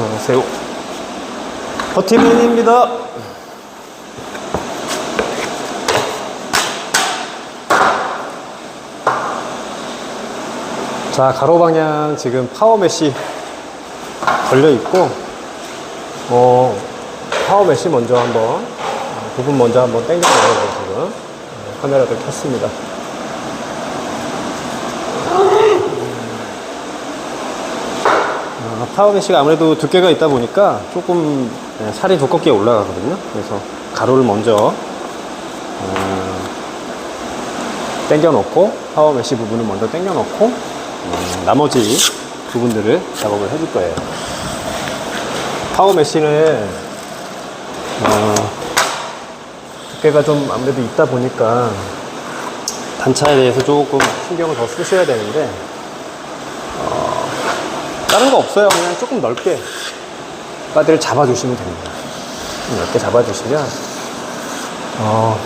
어, 새우. 버티민입니다. 자, 가로 방향 지금 파워 메시 걸려 있고, 어, 파워 메시 먼저 한번, 어, 부분 먼저 한번 당겨보려고 지금 어, 카메라를 켰습니다. 어, 파워 메시가 아무래도 두께가 있다 보니까 조금 네, 살이 두껍게 올라가거든요. 그래서 가로를 먼저 어, 당겨 놓고 파워 메시 부분을 먼저 당겨 놓고 어, 나머지 부분들을 작업을 해줄 거예요. 파워 메시는 어, 두께가 좀 아무래도 있다 보니까 단차에 대해서 조금 신경을 더 쓰셔야 되는데 어, 다른 거 없어요. 그냥 조금 넓게 바디를 잡아주시면 됩니다. 좀 넓게 잡아주시면 어,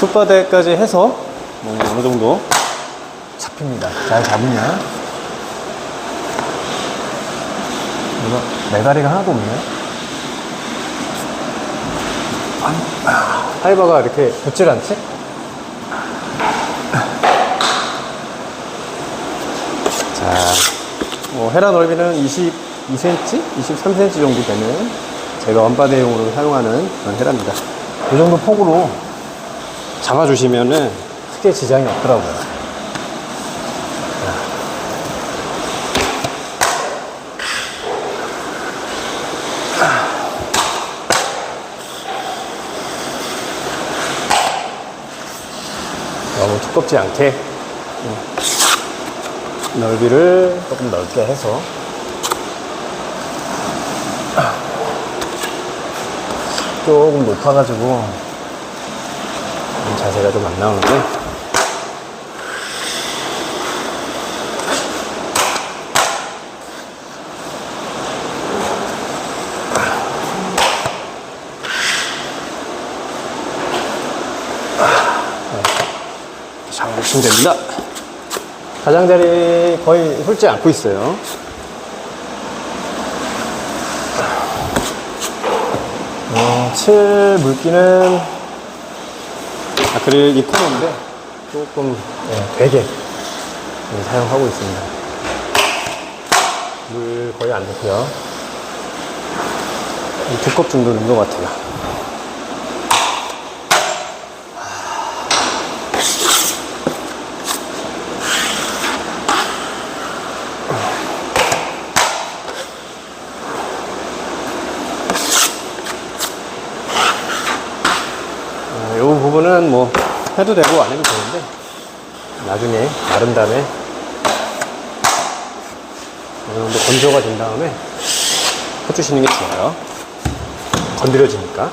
툭바디까지 해서 뭐 어느 정도 잡힙니다. 잘 잡으냐? 이거 메가리가 하나도 없네. 하이버가 이렇게 붙질 않지? 자, 뭐 헤라 넓이는 22cm, 23cm 정도 되는 제가 원바디용으로 사용하는 그런 헤라입니다. 이 정도 폭으로 잡아주시면은 크게 지장이 없더라고요. 너무 두껍지 않게 넓이를 조금 넓게 해서 조금 높아가지고 자세가 좀 안 나오는데 잘 보시면 됩니다. 가장자리 거의 훑지 않고 있어요. 어, 칠 물기는 아크릴 이코노인데 조금 네, 되게 네, 사용하고 있습니다. 물 거의 안 넣고요. 두 컵 정도 넣은 것 같아요. 이 부분은 뭐 해도 되고 안 해도 되는데 나중에 마른 다음에 어느 정도 건조가 된 다음에 해주시는 게 좋아요. 건드려지니까.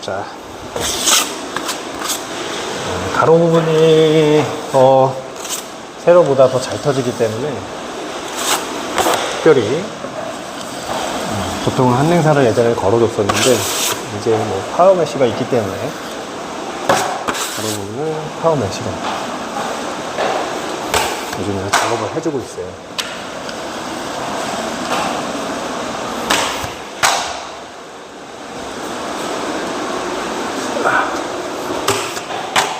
자, 어, 가로 부분이 더 세로보다 더 잘 터지기 때문에 특별히 음, 보통은 한냉사를 예전에 걸어줬었는데 이제 뭐 파워 메쉬가 있기 때문에 가로 부분은 파워 메쉬가 요즘에 작업을 해주고 있어요.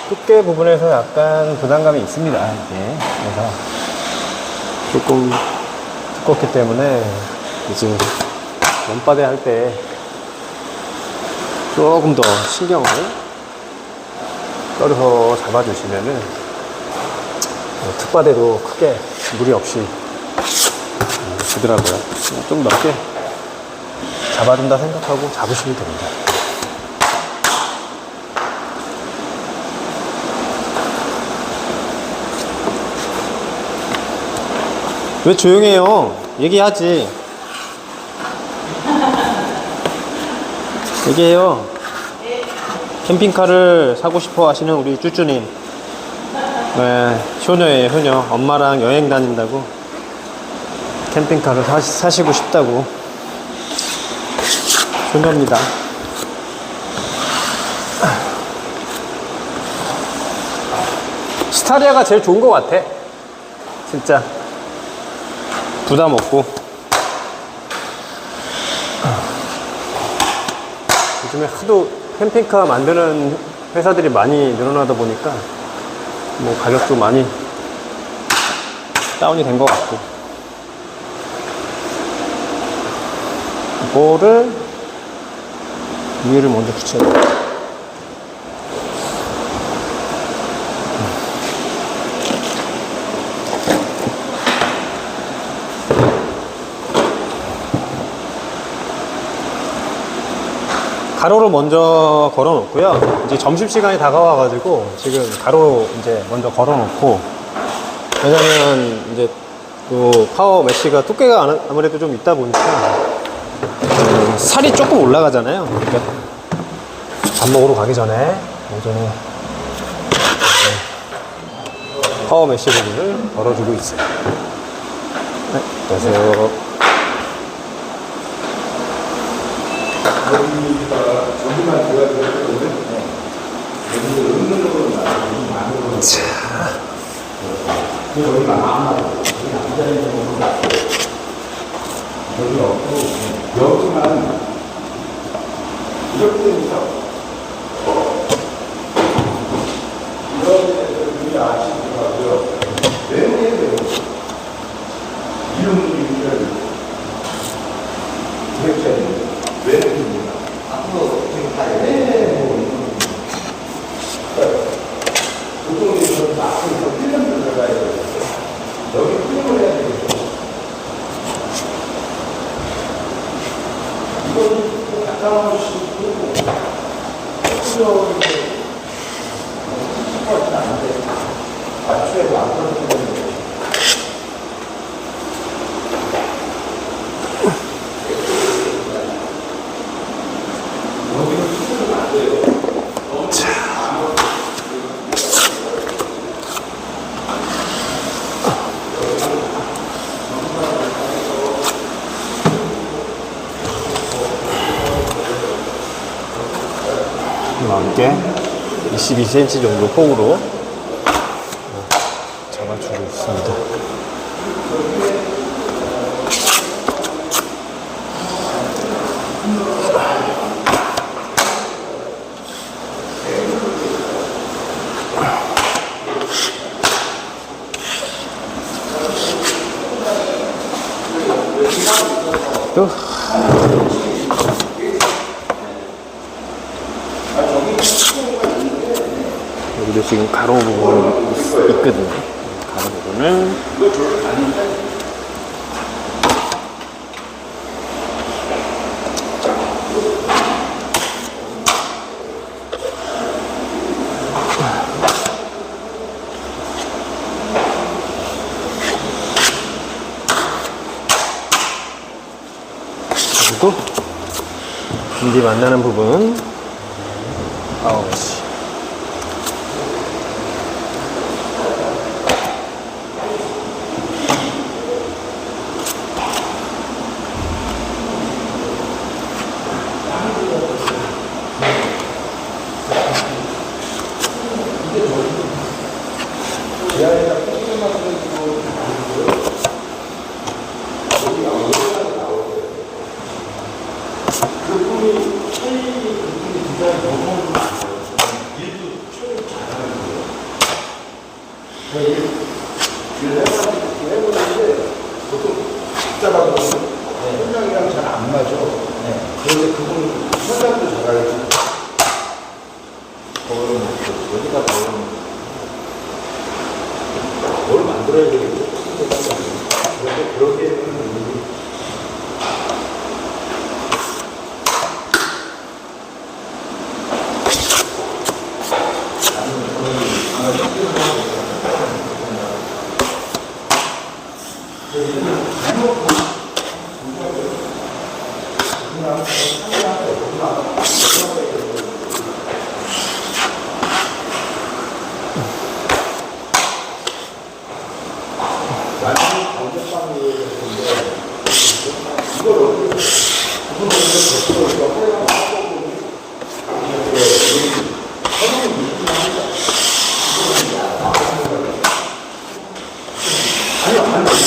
두께 부분에서 약간 부담감이 있습니다. 이게 그래서 조금 두껍기 때문에 이제 원바디 할때 조금 더 신경을 떨어서 잡아주시면은 어, 특바디도 크게 무리 없이 음, 주더라고요. 좀 넓게 잡아준다 생각하고 잡으시면 됩니다. 왜 조용해요? 얘기하지. 얘기해요. 캠핑카를 사고 싶어 하시는 우리 쭈쭈님. 네, 효녀예요, 효녀. 엄마랑 여행 다닌다고. 캠핑카를 사시, 사시고 싶다고. 효녀입니다. 스타리아가 제일 좋은 것 같아. 진짜. 부담 없고. 요즘에 하도 캠핑카 만드는 회사들이 많이 늘어나다 보니까 뭐 가격도 많이 다운이 된 것 같고. 이거를 위에를 먼저 붙여야 돼. 가로로 먼저 걸어 놓고요. 이제 점심시간이 다가와 가지고 지금 가로 이제 먼저 걸어 놓고 왜냐면 이제 또 파워 메쉬가 두께가 안- 아무래도 좀 있다 보니까 음, 살이 조금 올라가잖아요. 그러니까 밥 먹으러 가기 전에 오전에 네, 파워 메쉬 부분을 걸어주고 있어요. 네, 안녕하세요. 자. 여기 만나고, 여기 앉아 있는 거는 여기 없고, 여기만 이렇게 수요 이제 수가 안 돼. 아침에 안 그러는 거 함께 22cm 정도 폭으로 잡아주고 있습니다. 또 여기도 지금 가로 부분 있- 있거든요. 가로 부분을. 그리고 인디 만나는 부분. 아 우씨 현장이랑 잘 안 맞아. 그런데 그분 현장도 잘 알지. 나중에 강제방위에 대해서 이걸 어떻게 해서 활용을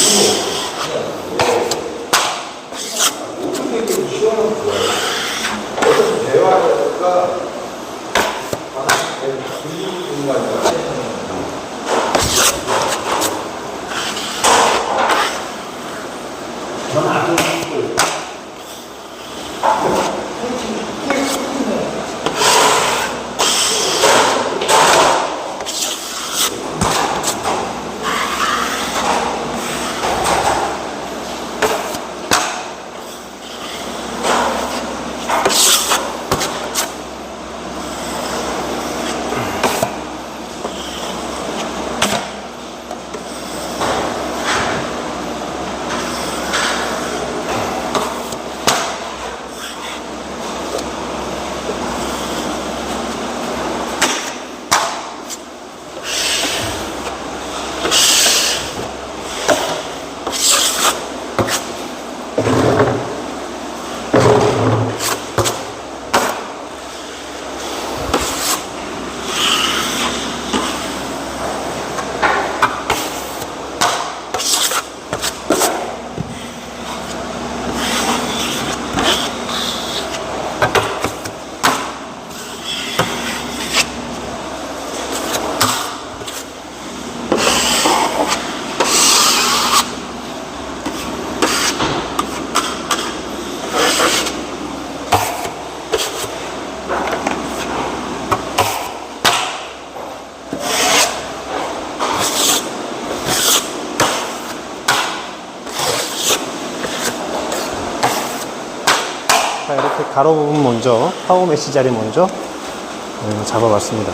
가로 부분 먼저 파워 메시 자리 먼저 어, 잡아봤습니다.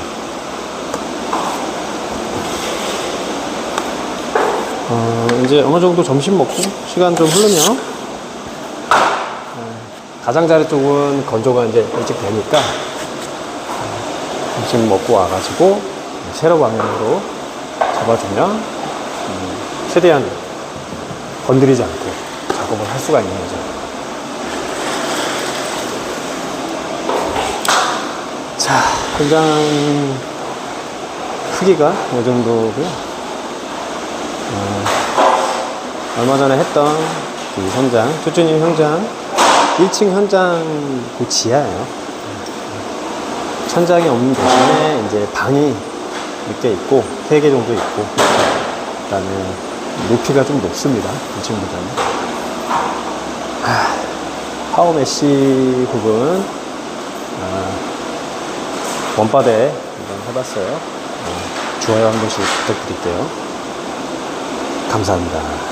어, 이제 어느 정도 점심 먹고 시간 좀 흐르면 어, 가장자리 쪽은 건조가 이제 일찍 되니까 어, 점심 먹고 와가지고 세로 방향으로 잡아주면 음, 최대한 건드리지 않고 작업을 할 수가 있는 거죠. 자, 현장 크기가 이 정도고요. 어, 얼마 전에 했던 그 현장, 투쭈님 현장, 1층 현장 그 지하예요. 천장이 없는 대신에 이제 방이 몇 개 있고, 세개 정도 있고, 그 다음에 높이가 좀 높습니다. 2층보다는. 파워 메쉬 부분, 아, 원바대 한번 해봤어요. 어, 좋아요 한 번씩 부탁드릴게요. 감사합니다.